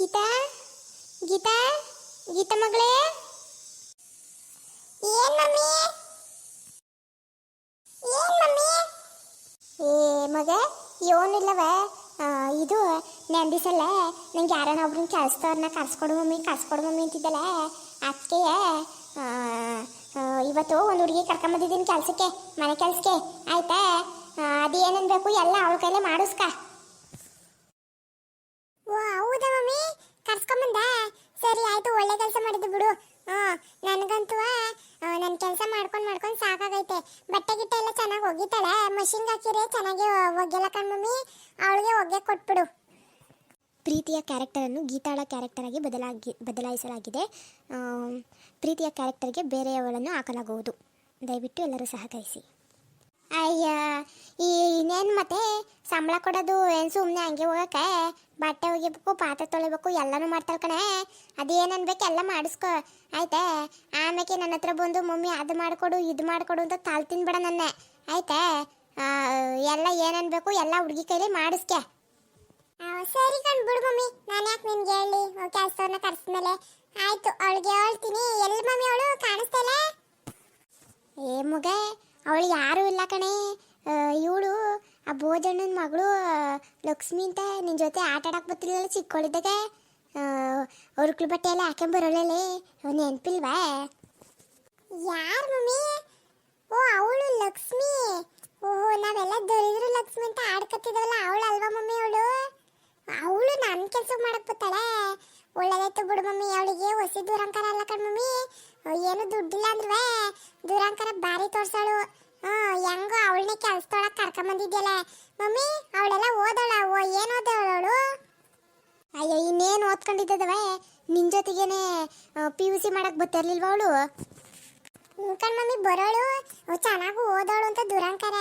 ಗೀತಾ? ಗೀತಾ? ಗೀತಾ ಮಗಳೇ? ಏನ್ mummy? Mummy? ಏ ಮಗ ಏನಿಲ್ಲವ. ಇದು ನಂದಿಸಲ್ಲ ನಂಗೆ ಯಾರನ್ನ ಒಬ್ರನ್ನ ಕೆಲ್ಸದವ್ರನ್ನ ಕರ್ಸ್ಕೊಡು ಮಮ್ಮಿ ಕರ್ಸ್ಕೊಡು ಮಮ್ಮಿ ಅಂತಿದ್ದಲ್ಲ. ಅದಕ್ಕೆ ಇವತ್ತು ಒಂದು ಹುಡುಗಿ ಕರ್ಕೊಂಬಂದಿದ್ದೀನಿ ಕೆಲಸಕ್ಕೆ ಮನೆ ಕೆಲಸಕ್ಕೆ. ಆಯ್ತಾ? ಆ, ಅದೇನೇನ್ ಬೇಕು ಎಲ್ಲ ಅವಳ ಕೈಲೇ ಮಾಡಿಸ್ಕ. ಓ, ಹೌದಾ ಮಮ್ಮಿ? ಕರ್ಸ್ಕೊಂಬಂದ? ಸರಿ, ಆಯ್ತು, ಒಳ್ಳೆ ಕೆಲಸ ಮಾಡಿದ್ದು ಬಿಡು. ಹಾಂ ನನಗಂತೂ ನನ್ನ ಕೆಲಸ ಮಾಡ್ಕೊಂಡು ಮಾಡ್ಕೊಂಡು ಸಾಕಾಗೈತೆ. ಬಟ್ಟೆ ಗಿಟ್ಟೆ ಎಲ್ಲ ಚೆನ್ನಾಗಿ ಒಗಿತಾಳೆ. ಮಷಿನ್ಗೆ ಹಾಕಿದ್ರೆ ಚೆನ್ನಾಗಿ ಒಗ್ಗೆಲ್ಲ ಕಣ್ ಮಮ್ಮಿ. ಅವಳಿಗೆ ಒಗ್ಗೆ ಕೊಟ್ಬಿಡು. ಪ್ರೀತಿಯ ಕ್ಯಾರೆಕ್ಟರನ್ನು ಗೀತಾಳ ಕ್ಯಾರೆಕ್ಟರ್ ಆಗಿ ಬದಲಾಗಿ, ಬದಲಾಯಿಸಲಾಗಿದೆ. ಪ್ರೀತಿಯ ಕ್ಯಾರೆಕ್ಟರ್ಗೆ ಬೇರೆಯವಳನ್ನು ಹಾಕಲಾಗುವುದು. ದಯವಿಟ್ಟು ಎಲ್ಲರೂ ಸಹಕರಿಸಿ. ಅಯ್ಯ ಈ ಇನ್ನೇನು ಮತ್ತೆ? ಸಂಬಳ ಕೊಡೋದು ಏನು ಸುಮ್ಮನೆ ಹಂಗೆ ಹೋಗಕ್ಕೆ? ಬಟ್ಟೆ ಒಗಿಬೇಕು ಪಾತ್ರೆ ತೊಳಿಬೇಕು ಎಲ್ಲನೂ ಮಾಡ್ತಾಳೆ ಕಣೆ. ಅದೇನು ಅನ್ಬೇಕು ಎಲ್ಲ ಮಾಡಿಸ್ಕೊ. ಆಯ್ತಾ? ಆಮೇಲೆ ನನ್ನ ಹತ್ರ ಬಂದು ಮಮ್ಮಿ ಅದು ಮಾಡಿಕೊಡು ಇದು ಮಾಡಿಕೊಡು ಅಂತ ತಾಳ್ ತಿನ್ಬೇಡ ನನ್ನ. ಆಯ್ತಾ? ಎಲ್ಲ ಏನು ಬೇಕು ಎಲ್ಲ ಹುಡುಗಿ ಕೈಲಿ ಮಾಡಿಸ್ಕೆ. ಸರಿ ಕಣ್ ಬಿಡು ಮಮ್ಮಿ. ನಾನು ಯಾಕೆ ನಿನ್ಗೆ ಹೇಳಿ? ಕೆಲಸವನ್ನ ಕರ್ಸ್ಮೇಲೆ ಆಯ್ತು ಅವಳಿಗೆ ಹೇಳ್ತೀನಿ. ಎಲ್ಲಿ ಮಮ್ಮಿ ಅವಳು? ಕಾಣಿಸ್ತಾ ಇಲ್ಲ? ಏ ಮಗ. ಅವಳು ಯಾರೂ ಇಲ್ಲ ಕಣೆ. ಇವಳು, ಆ ಭೋಜಣ್ಣನ ಮಗಳು ಲಕ್ಷ್ಮಿ ಅಂತ ನಿನ್ನ ಜೊತೆ ಆಟ ಆಡಕ್ಕೆ ಬರ್ತಿಲ್ಲ ಚಿಕ್ಕವಳಿದ್ದಾಗ ಅವ್ರಕ್ಳು ಬಟ್ಟೆ ಎಲ್ಲ ಹಾಕೊಂಡ್ ಬರೋಳಲ್ಲಿ. ಅವ್ನ ನೆನಪಿಲ್ವಾ? ಯಾರು ಮಮ್ಮಿ? ಓ, ಅವಳು ಲಕ್ಷ್ಮಿ. ಓಹೋ, ನಾವೆಲ್ಲ ದೊರೆದ್ರು ಲಕ್ಷ್ಮಿ ಅಂತ ಆಡ್ಕತ್ತಿದ್ವಲ್ಲ, ಅವಳು ಅಲ್ವಾ ಮಮ್ಮಿ ಅವಳು? ಅವಳು ನನ್ನ ಕೆಲಸ ಮಾಡಕ್ ಬರ್ತಾಳೆ. ಒಳ್ಳೇದಾಯ್ತು ಬಿಡು ಮಮ್ಮಿ, ಅವಳಿಗೆ ಹೊಸ ದೂರಂಕಾರ ಏನು ದುಡ್ಡಿಲ್ಲ ಅಂದ್ರೆ? ದೂರಂಕರ ಬಾರಿ ತೋರ್ಸಾಳು. ಹೆಂಗೋ ಅವಳನ್ನೇ ಕೆಲ್ಸದೊಳಗೆ ಕರ್ಕೊಂಬಂದಿದ್ಯಲ್ಲ. ಮಮ್ಮಿ, ಅವಳೆಲ್ಲ ಓದೋಳ. ಓ, ಏನು ಓದೋಳು ಅಯ್ಯೋ, ಇನ್ನೇನು ಓದ್ಕೊಂಡಿದ್ದದವೆ? ನಿನ್ ಜೊತೆಗೇನೆ ಪಿ ಯು ಸಿ ಮಾಡಕ್ ಬರ್ತಿರ್ಲಿಲ್ವ ಅವಳು? ಕಣ್ ಮಮ್ಮಿ, ಬರೋಳು. ಚೆನ್ನಾಗಿ ಓದೋಳು ಅಂತ ದುರಂಕರ.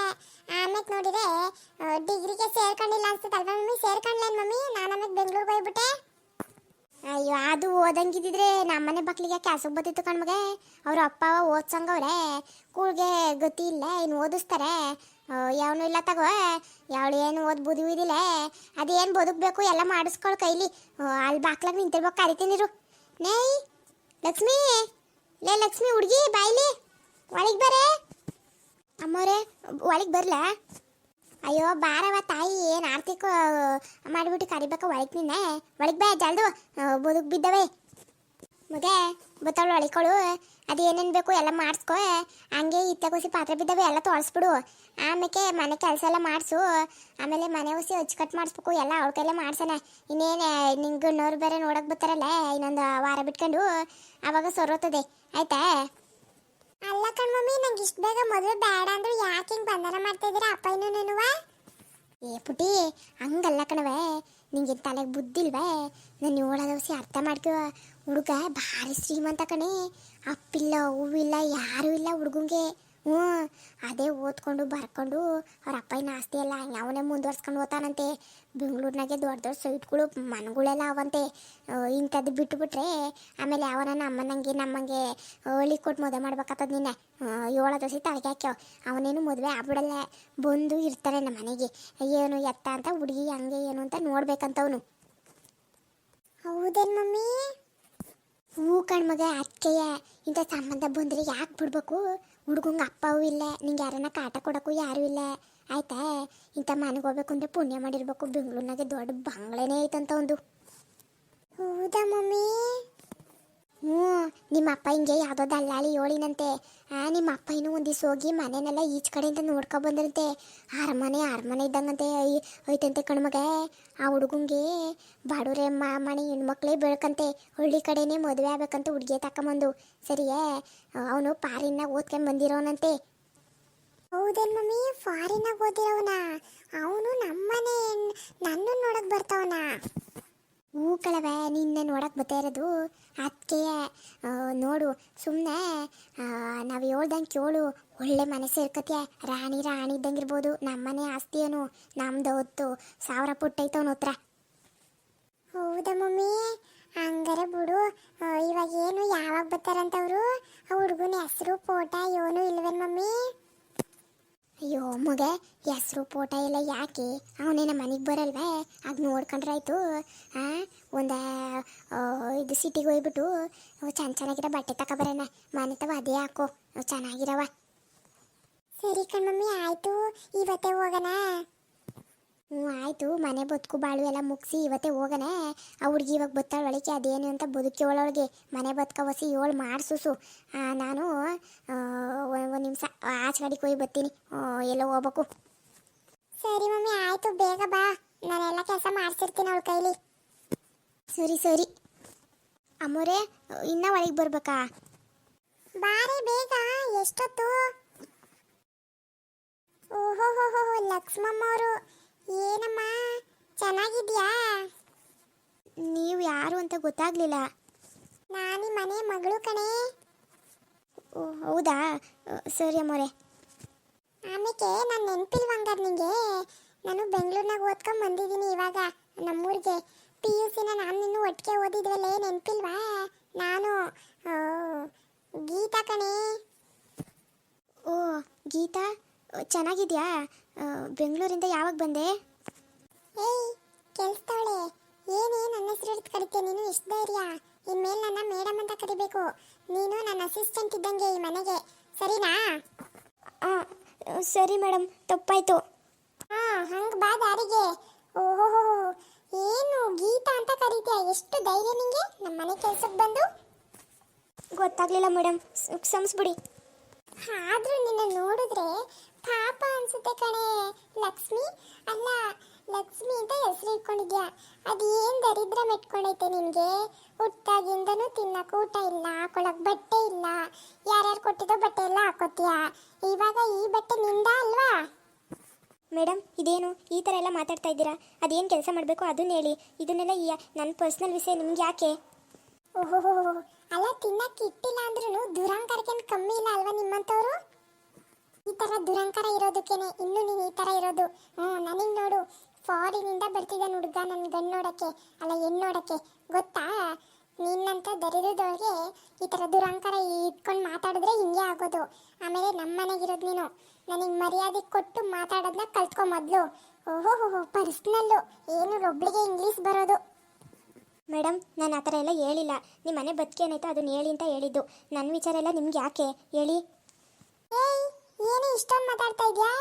ಆಮೇಲೆ ನೋಡಿದ್ರೆ ಡಿಗ್ರಿಗೆ ಸೇರ್ಕೊಂಡಿಲ್ಲ ಅನ್ಸುತ್ತಲ್ವ ಮಮ್ಮಿ? ಸೇರ್ಕೊಂಡ್ಲೇನ್ ಮಮ್ಮಿ? ನಾನು ಆಮೇಲೆ ಬೆಂಗಳೂರಿಗೆ ಹೋಗ್ಬಿಟ್ಟೆ. ಅಯ್ಯೋ, ಅದು ಓದಂಗಿದ್ದಿದ್ರೆ ನಮ್ಮನೆ ಬಕ್ಲಿಗೆ ಕ್ಯಾಸಕ್ ಬತ್ತಿತ್ತು ಕಣ್ಮಗೆ ಅವ್ರ ಅಪ್ಪ ಅವ ಓದ್ಸಂಗವ್ರೆ. ಕೂಳ್ಗೆ ಗತಿ ಇಲ್ಲ ಇನ್ನು ಓದಿಸ್ತಾರೆ? ಯಾವನು ಇಲ್ಲ ತಗೋ. ಯಾವಳು ಏನು ಓದ್ ಬುದ್ಧಿ ಇದಿಲ್ಲ. ಅದೇನು ಬದುಕಬೇಕು ಎಲ್ಲ ಮಾಡಿಸ್ಕೊಳ್ ಕೈಲಿ. ಅಲ್ಲಿ ಬಾಕ್ಲಾಗ ನಿಂತಿರ್ಬೇಕು ಕರಿತೀನಿರು. ನೇಯ್, ಲಕ್ಷ್ಮಿ. ಲೇ, ಲಕ್ಷ್ಮಿ, ಹುಡುಗಿ, ಬಾಯ್ಲಿ. ಒಳಗೆ ಬರೇ. ಅಮ್ಮೋರೆ ಒಳಗೆ ಬರ್ಲಾ? ಅಯ್ಯೋ ಬಾರವ ತಾಯಿ, ಏನು ಆರ್ತಿಕ, ಮಾಡಿಬಿಟ್ಟು ಕರಿಬೇಕ ಒಳಗೆ ನಿನ್ನೆ. ಒಳಗೆ ಬೇ, ಜಲ್ದು. ಬದುಕ್ ಬಿದ್ದವೆ. ಮುಗೆ, ಬತ್ತವಳು ಒಳಿಕೊಳು ಅದು ಏನೇನು ಬೇಕು ಎಲ್ಲ ಮಾಡಿಸ್ಕೊ. ಹಂಗೆ ಇತ್ತಗೋಸಿ ಪಾತ್ರೆ ಬಿದ್ದವೆ, ಎಲ್ಲ ತೋರಿಸ್ಬಿಡು ಆಮೇಲೆ ಮನೆ ಕೆಲಸ ಎಲ್ಲ ಮಾಡಿಸು. ಆಮೇಲೆ ಮನೆ ಹೊಸಿ ಅಚ್ಚುಕಟ್ಟು ಮಾಡಿಸ್ಬೇಕು, ಎಲ್ಲ ಅವ್ರ ಕೈಲೇ ಮಾಡ್ಸೋಣ ಇನ್ನೇನು ನಿಂಗೆ ಗಣ್ಣವ್ರು ಬೇರೆ ನೋಡಕ್ಕೆ ಬರ್ತಾರಲ್ಲ, ಇನ್ನೊಂದು ವಾರ ಬಿಟ್ಕೊಂಡು. ಆವಾಗ ಸೊರೋತದೆ. ಆಯ್ತಾ? ಅಲ್ಲ ಕಣ್ ಮಮ್ಮಿ ನಂಗೆ ಇಷ್ಟು ಬೇಗ ಮದುವೆ ಬೇಡ ಅಂದ್ರೆ ಯಾಕೆ ಹಿಂಗೆ ಬಂಧನ ಮಾಡ್ತಾ ಇದ್ದೀರಾ? ಇನ್ನು ನೆನುವ ಏ ಪುಟಿ ಹಂಗಲ್ಲ ಕಣವೆ ನಿಂಗೆ ತಲೆಗೆ ಬುದ್ಧಿಲ್ವೇ ನಾನು ನೋಡೋದವಸಿ ಅರ್ಥ ಮಾಡ್ಕೋ. ಹುಡುಗ ಭಾರಿ ಶ್ರೀಮಂತ ಕಣೆ. ಅಪ್ಪಿಲ್ಲ, ಹೂವಿಲ್ಲ, ಯಾರೂ ಇಲ್ಲ ಹುಡುಗಂಗೆ. ಹ್ಞೂ, ಅದೇ ಓದ್ಕೊಂಡು ಬರ್ಕೊಂಡು ಅವ್ರ ಅಪ್ಪನ ಆಸ್ತಿ ಎಲ್ಲ ಅವನೇ ಮುಂದುವರ್ಸ್ಕೊಂಡು ಓದ್ತಾನಂತೆ ಬೆಂಗಳೂರಿನಾಗೆ ದೊಡ್ಡ ದೊಡ್ಡ ಸೈಟ್ಗಳು, ಮನೆಗಳೆಲ್ಲ ಅವಂತೆ ಇಂಥದ್ದು ಬಿಟ್ಟುಬಿಟ್ರೆ ಆಮೇಲೆ ಅವನ ನಮ್ಮನಂಗೆ ನಮ್ಮಂಗೆ ಹಳ್ಳಿ ಕೊಟ್ಟು ಮದುವೆ ಮಾಡ್ಬೇಕಾಗ್ತದ ನಿನ್ನೆ. ಏಳು ದೋಸೆ ತಳಗೆ ಹಾಕ್ಯಾವ. ಅವನೇನು ಮದುವೆ ಆಗ್ಬಿಡಲ್ಲ. ಬಂದು ಇರ್ತಾರೆ ನಮ್ಮ ಮನೆಗೆ. ಏನು ಎತ್ತ ಅಂತ ಹುಡುಗಿ ಹಂಗೆ ಏನು ಅಂತ ನೋಡ್ಬೇಕಂತವನು. ಹೌದೇನು ಮಮ್ಮಿ? ಹೂ ಕಣ್ಮಗ ಅಕ್ಕೆಯ ಇಂಥ ಸಂಬಂಧ ಬಂದರೆ ಯಾಕೆ ಬಿಡ್ಬೇಕು? ಹುಡುಗಂಗೆ ಅಪ್ಪವೂ ಇಲ್ಲ, ನಿಂಗೆ ಯಾರನ್ನ ಕಾಟ ಕೊಡೋಕ್ಕೂ ಯಾರೂ ಇಲ್ಲ. ಆಯ್ತಾ? ಇಂಥ ಮನೆಗೆ ಹೋಗ್ಬೇಕು ಅಂದರೆ ಪುಣ್ಯ ಮಾಡಿರ್ಬೇಕು. ಬೆಂಗಳೂರಿನಾಗೆ ದೊಡ್ಡ ಬಂಗ್ಲೆನೇ ಐತಂತ ಒಂದು. ಹೌದಾ ಮಮ್ಮಿ? ಹ್ಞೂ, ನಿಮ್ಮ ಅಪ್ಪ ಹಿಂಗೆ ಯಾವುದೋ ದಲ್ಲಾಳಿ ಹೇಳಿನಂತೆ. ಆ, ನಿಮ್ಮ ಅಪ್ಪ ಇನ್ನೂ ಒಂದು ದಿವ್ಸ ಹೋಗಿ ಮನೆನೆಲ್ಲ ಈಚ ಕಡೆಯಿಂದ ನೋಡ್ಕೊ ಬಂದ್ರಂತೆ. ಅರಮನೆ ಅರಮನೆ ಇದ್ದಂಗಂತೆ ಐ ಐತಂತೆ ಕಣ್ಮಗ ಆ ಹುಡುಗಂಗೆ ಬಾಡೂರೆ ಮನೆ ಹೆಣ್ಮಕ್ಳೇ ಬೆಳ್ಕಂತೆ ಹಳ್ಳಿ ಕಡೆನೇ ಮದುವೆ ಆಗ್ಬೇಕಂತ ಹುಡುಗಿ ತಕೊಂಬಂದು ಸರಿಯೇ? ಅವನು ಪಾರಿನಾಗ ಓದ್ಕೊಂಡ್ ಬಂದಿರೋನಂತೆ. ಹೌದೇನ್ ಮಮ್ಮಿ ಫಾರಿನಾಗ ಓದಿರೋನ? ಅವನು ನಮ್ಮನೆ ನನ್ನ ನೋಡಕ್ ಬರ್ತಾವನ? ಹೂ ಕಳವೆ ನಿನ್ನೆ ನೋಡಕ್ ಬರ್ತಾ ಇರೋದು? ಅದಕ್ಕೆ ನೋಡು ಸುಮ್ಮನೆ ನಾವು ಹೇಳ್ದಂಗೆ ಕೇಳು. ಒಳ್ಳೆ ಮನೆ ಸೇರ್ಕತ್ಯ ರಾಣಿ ರಾಣಿ ಇದ್ದಂಗಿರ್ಬೋದು. ನಮ್ಮನೆ ಆಸ್ತಿ ಏನು? ನಮ್ದು ಹೊತ್ತು. ಸಾವಿರ ಪುಟ್ಟೈತವನ ಹತ್ರ. ಹೌದಾ ಮಮ್ಮಿ? ಹಂಗಾರೆ ಬಿಡು. ಇವಾಗ ಏನು ಯಾವಾಗ ಬರ್ತಾರಂತವ್ರು ಆ ಹುಡುಗನ ಹೆಸರು, ಫೋಟೋ, ಏನು ಇಲ್ವೇನು ಮಮ್ಮಿ? ಅಯ್ಯೋ, ಮಗ, ಹೆಸರು ಪೋಟ ಎಲ್ಲ ಯಾಕೆ? ಅವನೇನ ಮನೆಗೆ ಬರಲ್ವೇ? ಅದು ನೋಡ್ಕೊಂಡ್ರಾಯ್ತು ಒಂದು ಇದು ಸಿಟಿಗೆ ಹೋಗ್ಬಿಟ್ಟು ಚೆನ್ನ ಚೆನ್ನಾಗಿರೋ ಬಟ್ಟೆ ತಗೊಬರೋಣ ಮನೆ ತವ, ಅದೇ ಹಾಕು. ಚೆನ್ನಾಗಿರವ. ಸರಿ ಕಣ್ಮಮ್ಮಿ ಆಯ್ತು. ಇವತ್ತೇ ಹೋಗೋಣ. ಹ್ಞೂ ಆಯ್ತು. ಮನೆ ಬದುಕು ಬಾಳು ಎಲ್ಲ ಮುಗಿಸಿ ಇವತ್ತೇ ಹೋಗನೆ. ಆ ಹುಡುಗಿ ಇವಾಗ ಬತ್ತಾಳ ಒಳಗೆ ಅದೇನು ಅಂತ ಬದುಕಿ ಒಳಗೆ ಮನೆ ಬದುಕ ಹೊಸಿ ಏಳು ಮಾಡಿಸು ನಾನು ಒಂದು ನಿಮಿಷ ಆಚೆ ಕಡೆಗೆ ಹೋಗಿ ಬರ್ತೀನಿ. ಎಲ್ಲೋ ಹೋಗ್ಬೇಕು. ಸರಿ ಮಮ್ಮಿ ಆಯ್ತು. ಬೇಗ ಬಾ. ನಾನೆಲ್ಲ ಕೆಲಸ ಮಾಡಿಸಿರ್ತೀನಿ ಅವಳ ಕೈಲಿ. ಸರಿ ಸರಿ. ಅಮ್ಮೋರೆ ಇನ್ನ ಒಳಗೆ ಬರ್ಬೇಕಾ? ಬಾರಿ ಬೇಗ. ಎಷ್ಟೊತ್ತು? ಓಹೋ ಹೋ ಹೋ ಲಕ್ಷ್ಮಮ್ಮ ಅವರು ಏನಮ್ಮ, ಚೆನ್ನಾಗಿದ್ಯಾ? ನೀವು ಯಾರು ಅಂತ ಗೊತ್ತಾಗ್ಲಿಲ್ಲ. ನಾನು ಮನೆ ಮಗಳು ಕಣೆ. ಓ, ಹೌದಾ? ಸರಿ ಅಮ್ಮೋರೆ ಆಮೇಲೆ ನಾನು ನೆನಪಿಲ್ವಂಗಾರ ನಿಂಗೆ. ನಾನು ಬೆಂಗಳೂರಿನಾಗ ಓದ್ಕೊಂಡು ಬಂದಿದ್ದೀನಿ ಇವಾಗ, ನಮ್ಮೂರಿಗೆ. ಪಿ ಯು ಸಿನ ನಾನು ನಿನ್ನೂ ಒಟ್ಟಿಗೆ ಓದಿದ್ವಲ್ಲೇ ನೆನಪಿಲ್ವಾ? ನಾನು ಗೀತಾ ಕಣೆ. ಓ, ಗೀತಾ? ಚೆನ್ನಾಗಿದ್ಯಾ? ಬೆಂಗಳೂರಿಂದ ಯಾವಾಗ ಬಂದೆ? ಏಯ್ ಕೆಲ್ಸದವಳೆ. ಏನೇ ನನ್ನ ಹೆಸರು ಹಿಡಿದು ಕರಿತೀಯ? ನೀನು ಇಷ್ಟು ಧೈರ್ಯ. ಇನ್ಮೇಲೆ ನನ್ನ ಮೇಡಮ್ ಅಂತ ಕರಿಬೇಕು. ನೀನು ನನ್ನ ಅಸಿಸ್ಟೆಂಟ್ ಇದ್ದಂಗೆ ಈ ಮನೆಗೆ. ಸರಿನಾ? ಸರಿ ಮೇಡಮ್ ತಪ್ಪಾಯ್ತು. ಹಾ ಹಂಗೆ ಬಾ ದಾರಿಗೆ. ಓಹೋ ಏನು ಗೀತಾ ಅಂತ ಕರೀತೀಯ? ಎಷ್ಟು ಧೈರ್ಯ ನಿಂಗೆ? ನಮ್ಮ ಮನೆ ಕೆಲ್ಸಕ್ಕೆ ಬಂದು? ಗೊತ್ತಾಗ್ಲಿಲ್ಲ ಮೇಡಮ್ ಕ್ಷಮಿಸ್ಬಿಡಿ. ಆದ್ರೂ ನಿನ್ನ ನೋಡಿದ್ರೆ ಪಾಪ ಅನ್ಸುತ್ತೆ ಕಣೆ. ಲಕ್ಷ್ಮಿ? ಅಲ್ಲ ಲಕ್ಷ್ಮಿ ಅಂತ ಹೆಸರು ಇಟ್ಕೊಂಡಿದ್ಯಾ? ಅದು ಏನ್ ದರಿದ್ರ ಮೆಟ್ಕೊಂಡೈತೆ ನಿನ್ಗೆ? ಹುಟ್ಟಾಗಿಂದನು ತಿನ್ನಕ್ ಊಟ ಇಲ್ಲ ಹಾಕೊಳಕ್ ಬಟ್ಟೆ ಇಲ್ಲ. ಯಾರ್ಯಾರು ಕೊಟ್ಟಿದ್ದೋ ಬಟ್ಟೆ ಎಲ್ಲ ಹಾಕೋತಿಯಾ? ಇವಾಗ ಈ ಬಟ್ಟೆ ನಿಂದ ಅಲ್ವಾ? ಮೇಡಮ್ ಇದೇನು? ಈ ಥರ ಎಲ್ಲ ಮಾತಾಡ್ತಾ ಇದ್ದೀರಾ? ಅದೇನು ಕೆಲಸ ಮಾಡಬೇಕು ಅದನ್ನ ಹೇಳಿ. ಇದನ್ನೆಲ್ಲ ಈ ನನ್ನ ಪರ್ಸ್ನಲ್ ವಿಷಯ ನಿಮ್ಗೆ ಯಾಕೆ? ಓಹೋ ಅಲ್ಲ ತಿನ್ನಕ್ಕೆ ಇಟ್ಟಿಲ್ಲ ಅಂದ್ರೂ ದುರಂಕಾರಕ್ಕೇನು ಕಮ್ಮಿ ಇಲ್ಲ ಅಲ್ವಾ ನಿಮ್ಮಂಥವ್ರು? ಈ ತರ ದುರಂಕಾರ ಇರೋದಕ್ಕೇನೆ ಇನ್ನು ನೀನು ಈ ತರ ಇರೋದು. ಹ್ಞೂ ನನಗೆ ನೋಡು ಫಾರಿನಿಂದ ಬರ್ತಿದ್ದಾನೆ ಹುಡುಗ ನನ್ನ ಗಂಡ್ ನೋಡಕ್ಕೆ ಅಲ್ಲ ಹೆಣ್ಣು ನೋಡಕ್ಕೆ ಗೊತ್ತಾ? ನಿನ್ನಂತ ದರಿದ್ರದೊಳಗೆ ಈ ಥರ ದುರಂಕಾರ ಇಟ್ಕೊಂಡು ಮಾತಾಡಿದ್ರೆ ಹಿಂಗೆ ಆಗೋದು. ಆಮೇಲೆ ನಮ್ಮ ಮನೆಗಿರೋದು ನೀನು. ನನಗೆ ಮರ್ಯಾದೆ ಕೊಟ್ಟು ಮಾತಾಡೋದನ್ನ ಕಲ್ತ್ಕೊ ಮೊದಲು. ಓಹೋ ಹೋ ಪರ್ಸ್ನಲ್ಲು ಏನು ಒಬ್ಳಿಗೆ ಇಂಗ್ಲೀಷ್ ಬರೋದು. ಮೇಡಮ್ ನಾನು ಆ ಥರ ಎಲ್ಲ ಹೇಳಿಲ್ಲ. ನಿಮ್ಮ ಮನೆ ಬದುಕೇನಾಯ್ತು ಅದನ್ನು ಹೇಳಿ ಅಂತ ಹೇಳಿದ್ದು. ನನ್ನ ವಿಚಾರ ಎಲ್ಲ ನಿಮ್ಗೆ ಯಾಕೆ? ಹೇಳಿ. ಏಯ್ ಇಷ್ಟೊಂದು ಮಾತಾಡ್ತಾ ಇದೆಯಾ?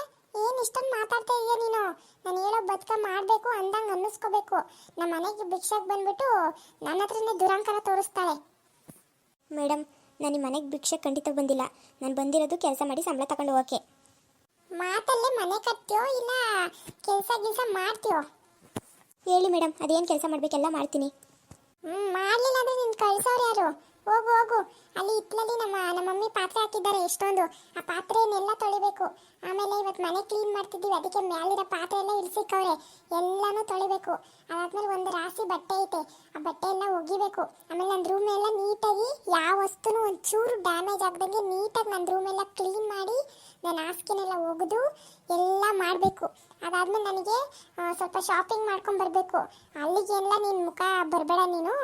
ಏನು ಇಷ್ಟೊಂದು ಮಾತಾಡ್ತಾ ಇದೆಯಾ ನೀನು? ನಾನು ಹೇಳೋ ಬದುಕ ಮಾಡಬೇಕು ಅಂದಂಗೆ ಅನ್ನಿಸ್ಕೋಬೇಕು. ನಮ್ಮ ಮನೆಗೆ ಭಿಕ್ಷಕ್ಕೆ ಬಂದ್ಬಿಟ್ಟು ನನ್ನ ಹತ್ರನೇ ದುರಂಕಾರ ತೋರಿಸ್ತಾಳೆ. ಮೇಡಮ್ ನಾನು ನಿಮ್ಮ ಮನೆಗೆ ಭಿಕ್ಷೆ ಖಂಡಿತ ಬಂದಿಲ್ಲ. ನಾನು ಬಂದಿರೋದು ಕೆಲಸ ಮಾಡಿ ಸಂಬಳ ತಗೊಂಡು ಹೋಗಕ್ಕೆ. ಮಾತಲ್ಲೇ ಮನೆ ಕಟ್ತೀಯೋ ಇಲ್ಲ ಕೆಲಸ ಕೆಲಸ ಮಾಡ್ತೀಯೋ? ಹೇಳಿ ಮೇಡಮ್ ಅದೇನು ಕೆಲಸ ಮಾಡಬೇಕೆಲ್ಲ ಮಾಡ್ತೀನಿ. ಹ್ಞೂ ಮಾಡಲಿಲ್ಲ ಅಂದ್ರೆ ನಿನ್ನ ಕಳಿಸೋರು ಯಾರು? ಹೋಗು ಹೋಗು. ಅಲ್ಲಿ ಹಿತ್ಲಲ್ಲಿ ನಮ್ಮ ನಮ್ಮ ಮಮ್ಮಿ ಪಾತ್ರೆ ಹಾಕಿದ್ದಾರೆ ಎಷ್ಟೊಂದು ಆ ಪಾತ್ರೆಯನ್ನೆಲ್ಲ ತೊಳಿಬೇಕು. ಆಮೇಲೆ ಇವತ್ತು ಮನೆ ಕ್ಲೀನ್ ಮಾಡ್ತಿದ್ದೀವಿ, ಅದಕ್ಕೆ ಮ್ಯಾಲಿರೋ ಪಾತ್ರೆ ಎಲ್ಲ ಇಳಿಸಿಕ್ಕವ್ರೆ ಎಲ್ಲಾನು ತೊಳಿಬೇಕು. ಅದಾದ್ಮೇಲೆ ಒಂದು ರಾಶಿ ಬಟ್ಟೆ ಐತೆ. ಆ ಬಟ್ಟೆ ಎಲ್ಲ ಒಗಿಬೇಕು. ಆಮೇಲೆ ನನ್ನ ರೂಮ್ ಎಲ್ಲ ನೀಟಾಗಿ ಯಾವ ವಸ್ತುನು ಒಂಚೂರು ಡ್ಯಾಮೇಜ್ ಆಗ್ದಂಗೆ ನೀಟಾಗಿ ನನ್ನ ರೂಮ್ ಎಲ್ಲ ಕ್ಲೀನ್ ಮಾಡಿ ನನ್ನ ಹಾಸಿಗೆನೆಲ್ಲ ಒಗೆದು ಎಲ್ಲ ಮಾಡಬೇಕು. ಅದಾದ್ಮೇಲೆ ನನಗೆ ಸ್ವಲ್ಪ ಶಾಪಿಂಗ್ ಮಾಡ್ಕೊಂಡು ಬರಬೇಕು. ಅಲ್ಲಿಗೆಲ್ಲ ನಿನ್ನ ಮುಖ ಬರಬೇಡ ನೀನು.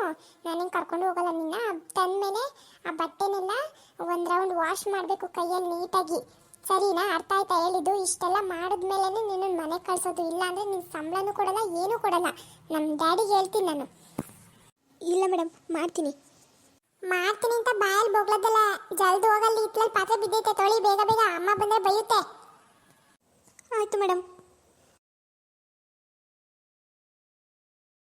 ನಾನು ಕರ್ಕೊಂಡು ಹೋಗಲ್ಲ ನಿನ್ನ. ತಂದಮೇಲೆ ಆ ಬಟ್ಟೆನೆಲ್ಲ ಒಂದು ರೌಂಡ್ ವಾಶ್ ಮಾಡಬೇಕು ಕೈಯಲ್ಲಿ ನೀಟಾಗಿ. ಸರಿನಾ? ಅರ್ಥ ಆಯ್ತಾ? ಹೇಳಿದ್ದು? ಇಷ್ಟೆಲ್ಲ ಮಾಡಿದ್ಮೇಲೆ ನಿನ್ನ ಮನೆ ಕಳ್ಸೋದು. ಇಲ್ಲ ಅಂದ್ರೆ ನಿನ್ನ ಸಂಬಳನೂ ಕೊಡಲ್ಲ, ಏನೂ ಕೊಡಲ್ಲ. ನಮ್ಮ ಡ್ಯಾಡಿಗೆ ಹೇಳ್ತೀನಿ ನಾನು. ಇಲ್ಲ ಮೇಡಮ್ ಮಾಡ್ತೀನಿ. ಮಾಡ್ತೀನಿ ಅಂತ ಬಾಯಲ್ಲಿ ಬೋಗ್ಲದ್ದಲ್ಲ ಜಲ್ದಿ ಹೋಗಲ್ಲಿ ಇತ್ಲಲ್ಲಿ ಪಾತ್ರೆ ಬಿದ್ದೈತೆ ತೊಳಿ, ಬೇಗ ಬೇಗ ಅಮ್ಮ ಬಂದರೆ ಬೈಯುತ್ತೆ. ಆಯ್ತು ಮೇಡಮ್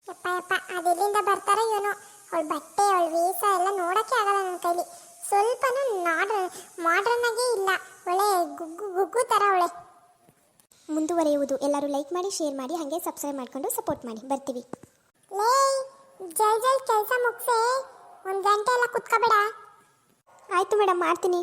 ಯಪ್ಪ ಯಪ್ಪ ಅದೆಲ್ಲಿಂದ ಬರ್ತಾರೋ ಇವನು ಅವಳ ಬಟ್ಟೆ, ಅವಳ ವೇಷ ಎಲ್ಲ ನೋಡಕ್ಕೆ ಆಗಲ್ಲ ನನ್ನ ಕೈಲಿ. ಸ್ವಲ್ಪನೂ ನಾಡ್ ಮುಂದುವರಿಯುವುದು ಎಲ್ಲರೂ ಲೈಕ್ ಮಾಡಿ ಶೇರ್ ಮಾಡಿ ಹಾಗೆ ಸಬ್ಸ್ಕ್ರೈಬ್ ಮಾಡ್ಕೊಂಡು ಸಪೋರ್ಟ್ ಮಾಡಿ. ಬರ್ತೀವಿ. ಲೇ ಜಲ್ ಜಲ್ ಕೆಲಸ ಮುಗಿಸಿ? ಒಂದು ಗಂಟೆ ಎಲ್ಲ ಕುತ್ಕೋಬೇಡ. ಆಯ್ತು ಮೇಡಮ್ ಮಾಡ್ತೀನಿ.